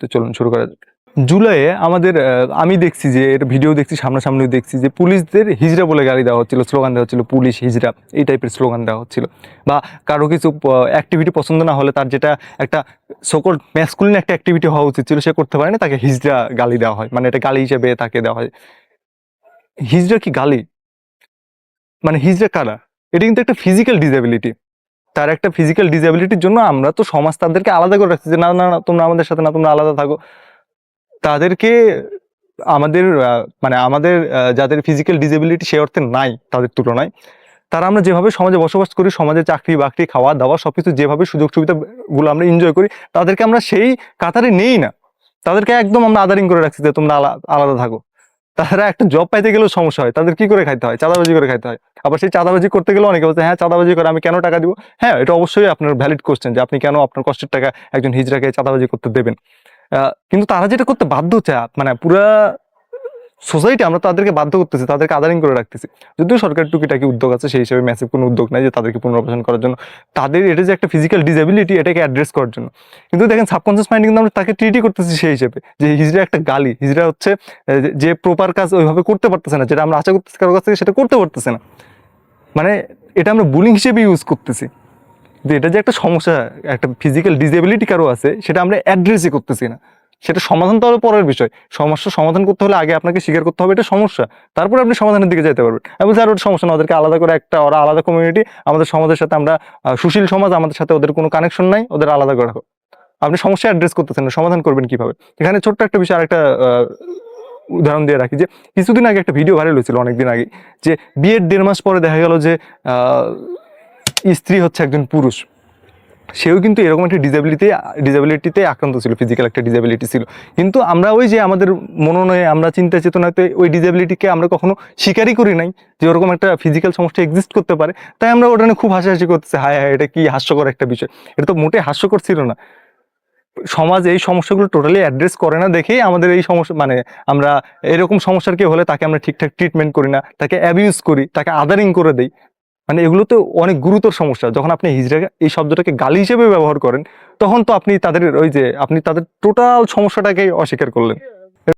তো চলুন শুরু করা যাক। জুলাইয়ে আমাদের আমি দেখছি যে, এর ভিডিও দেখছি, সামনাসামনি দেখছি যে, পুলিশদের হিজড়া বলে গাড়ি দেওয়া হচ্ছিল, স্লোগান দেওয়া হচ্ছিল, পুলিশ হিজড়া এই টাইপের স্লোগান দেওয়া হচ্ছিল। বা কারও কিছু অ্যাক্টিভিটি পছন্দ না হলে তার যেটা একটা সকল ম্যাসকুলিন একটা অ্যাক্টিভিটি হওয়া উচিত ছিল, সে করতে পারে না, তাকে হিজড়া গালি দেওয়া হয়। মানে এটা গালি হিসেবে তাকে দেওয়া হয়। হিজড়া কি গালি? মানে হিজড়া কারা? এটা কিন্তু একটা ফিজিক্যাল ডিসেবিলিটি তার একটা ফিজিক্যাল ডিসেবিলিটির জন্য আমরা তো সমাজ তাদেরকে আলাদা করে রাখছি যে না না, তোমরা আমাদের সাথে না, তোমরা আলাদা থাকো। তাদেরকে আমাদের মানে আমাদের যাদের ফিজিক্যাল ডিসেবিলিটি সে অর্থে নাই, তাদের তুলনায়, তারা আমরা যেভাবে সমাজে বসবাস করি, সমাজে চাকরি, বাকরি, খাওয়া, দাওয়া সব কিছু যেভাবে সুযোগ সুবিধাগুলো আমরা এনজয় করি, তাদেরকে আমরা সেই কাতারে নেই না। তাদেরকে একদম আমরা আদারিং করে রাখছি যে তোমরা আলা- আলাদা থাকো। তারা একটা জব পাইতে গেলেও সমস্যা হয়। তাদের কি করে খাইতে হয়? চাঁদাবাজি করে খাইতে হয়। আবার সেই চাঁদাবাজি করতে গেলে অনেকে বলছে হ্যাঁ চাঁদাবাজি করে, আমি কেন টাকা দিব? হ্যাঁ এটা অবশ্যই আপনার ভ্যালিড কোশ্চেন যে আপনি কেন আপনার কষ্টের টাকা একজন হিজড়াকে চাঁদাবাজি করতে দেবেন। কিন্তু তারা যেটা করতে বাধ্য চায় মানে পুরা সোসাইটি আমরা তাদেরকে বাধ্য করতেছি, তাদেরকে আদারিং করে রাখতেছি। যদিও সরকারের টুকিটাকি উদ্যোগ আছে, সেই হিসেবে ম্যাসিভ কোনো উদ্যোগ নাই যে তাদেরকে পুনর্বাসন করার জন্য। তাদের এটা যে একটা ফিজিক্যাল ডিসেবিলিটি এটাকে অ্যাড্রেস করার জন্য। কিন্তু দেখেন সাবকনসিয়াস মাইন্ড কিন্তু আমরা তাকে ট্রিটই করতেছি সেই হিসেবে। যে হিজড়া একটা গালি, হিজড়া হচ্ছে যে- যে প্রপার কাজ ওইভাবে করতে পারতেছে না, যেটা আমরা আশা করতেছি কারোর কাছ থেকে সেটা করতে পারতেছে না। মানে এটা আমরা বুলিং হিসেবে ইউজ করতেছি। যে এটা যে একটা সমস্যা, একটা ফিজিক্যাল ডিসেবিলিটি কারও আছে, সেটা আমরা অ্যাড্রেসই করতেছি না। সেটা সমাধান তো পরের বিষয়। সমস্যা সমাধান করতে হলে আগে আপনাকে স্বীকার করতে হবে, এটা সমস্যা। তারপরে আপনি সমাধানের দিকে যেতে পারবেন। আমি বলছি আর ওটা সমস্যা না, ওদেরকে আলাদা করে একটা, ওরা আলাদা কমিউনিটি আমাদের সমাজের সাথে আমরা সুশীল সমাজ, আমাদের সাথে ওদের কোনো কানেকশন নাই, ওদের আলাদা করে রাখো আপনি সমস্যা অ্যাড্রেস করতেছেন না, সমাধান করবেন কীভাবে? এখানে ছোট্ট একটা বিষয়, আরেকটা উদাহরণ দিয়ে রাখি যে, কিছুদিন আগে একটা ভিডিও ভাইরাল হয়েছিল অনেকদিন আগে যে বিয়ের দেড় মাস পরে দেখা গেল যে স্ত্রী হচ্ছে একজন পুরুষ। সেও কিন্তু এরকম একটা ডিসেবিলিটি ডিসেবিলিটিতে আক্রান্ত ছিল ফিজিক্যাল একটা ডিসেবিলিটি ছিল। কিন্তু আমরা ওই যে আমাদের মনোনয়ে আমরা চিন্তা চেতনাতে ওই ডিসেবিলিটিকে আমরা কখনো স্বীকারই করি নাই যে ওরকম একটা ফিজিক্যাল সমস্যা এক্সিস্ট করতে পারে। তাই আমরা ওটা নিয়ে খুব হাসাহাসি করতেছি, হায় হায়, এটা কি হাস্যকর একটা বিষয়। এটা তো মোটে হাস্যকর ছিল না। সমাজ এই সমস্যাগুলো টোটালি অ্যাড্রেস করে না দেখেই আমাদের এই সমস্যা মানে আমরা এরকম সমস্যার কেউ হলে তাকে আমরা ঠিকঠাক ট্রিটমেন্ট করি না, তাকে অ্যাবিউজ করি, তাকে আদারিং করে দেই। মানে এগুলো তো অনেক গুরুতর সমস্যা। যখন আপনি হিজড়া এই শব্দটাকে গালি হিসেবে ব্যবহার করেন, তখন তো আপনি তাদের ওই যে, আপনি তাদের টোটাল সমস্যাটাকে অস্বীকার করলেন।